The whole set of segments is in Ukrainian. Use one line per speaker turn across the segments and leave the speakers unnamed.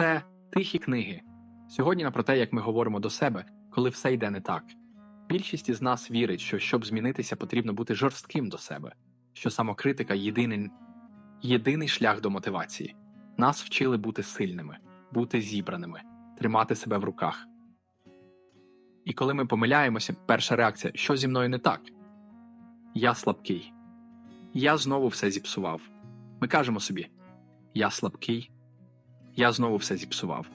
Це тихі книги. Сьогодні на про те, як ми говоримо до себе, коли все йде не так. Більшість із нас вірить, що щоб змінитися, потрібно бути жорстким до себе, що самокритика єдиний, єдиний шлях до мотивації. Нас вчили бути сильними, бути зібраними, тримати себе в руках. І коли ми помиляємося, перша реакція, що зі мною не так? Я слабкий. Я знову все зіпсував. Ми кажемо собі: Я слабкий, я знову все зіпсував.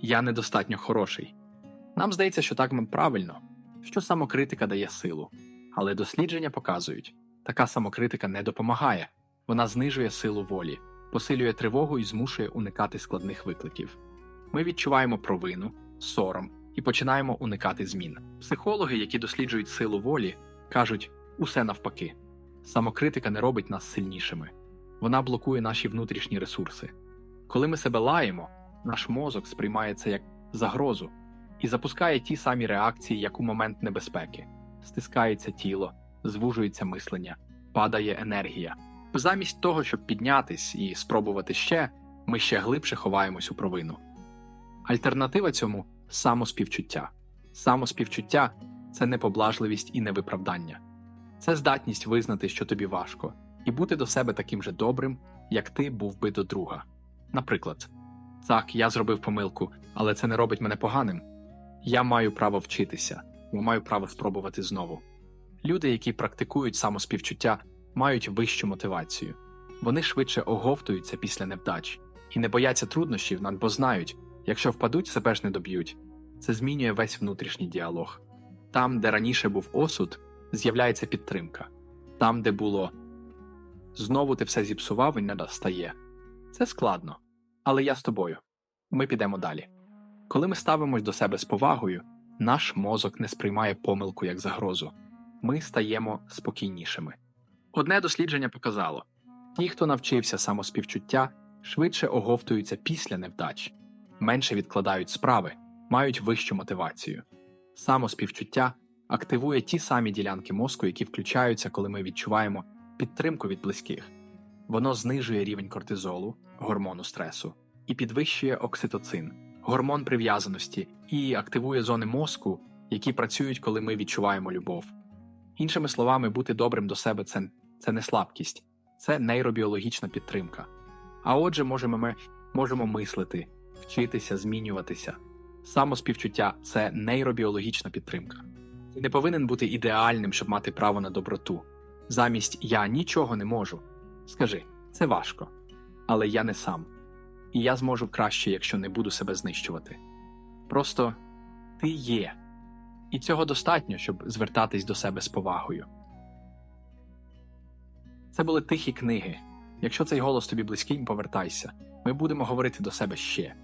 Я недостатньо хороший. Нам здається, що так правильно, що самокритика дає силу. Але дослідження показують, така самокритика не допомагає, вона знижує силу волі, посилює тривогу і змушує уникати складних викликів. Ми відчуваємо провину, сором і починаємо уникати змін. Психологи, які досліджують силу волі, кажуть усе навпаки. Самокритика не робить нас сильнішими, вона блокує наші внутрішні ресурси. Коли ми себе лаємо, наш мозок сприймає це як загрозу і запускає ті самі реакції, як у момент небезпеки: стискається тіло, звужується мислення, падає енергія. Замість того, щоб піднятись і спробувати ще, ми ще глибше ховаємось у провину. Альтернатива цьому самоспівчуття. Самоспівчуття це не поблажливість і не виправдання. Це здатність визнати, що тобі важко, і бути до себе таким же добрим, як ти був би до друга. Наприклад, так, я зробив помилку, але це не робить мене поганим. Я маю право вчитися, я маю право спробувати знову. Люди, які практикують самоспівчуття, мають вищу мотивацію. Вони швидше оговтуються після невдач і не бояться труднощів, бо знають, якщо впадуть, себе ж не доб'ють. Це змінює весь внутрішній діалог. Там, де раніше був осуд, з'являється підтримка. Там, де було знову ти все зіпсував і не достає. Це складно, але я з тобою. Ми підемо далі. Коли ми ставимось до себе з повагою, наш мозок не сприймає помилку як загрозу. Ми стаємо спокійнішими. Одне дослідження показало: ті, хто навчився самоспівчуття, швидше оговтуються після невдач, менше відкладають справи, мають вищу мотивацію. Самоспівчуття активує ті самі ділянки мозку, які включаються, коли ми відчуваємо підтримку від близьких. Воно знижує рівень кортизолу, гормону стресу, і підвищує окситоцин, гормон прив'язаності, і активує зони мозку, які працюють, коли ми відчуваємо любов. Іншими словами, бути добрим до себе це, це не слабкість, це нейробіологічна підтримка. А отже, можемо ми можемо мислити, вчитися, змінюватися. Самоспівчуття це нейробіологічна підтримка. Ти не повинен бути ідеальним, щоб мати право на доброту. Замість я нічого не можу. Скажи, це важко, але я не сам. І я зможу краще, якщо не буду себе знищувати. Просто ти є, і цього достатньо, щоб звертатись до себе з повагою. Це були тихі книги. Якщо цей голос тобі близький, повертайся. Ми будемо говорити до себе ще.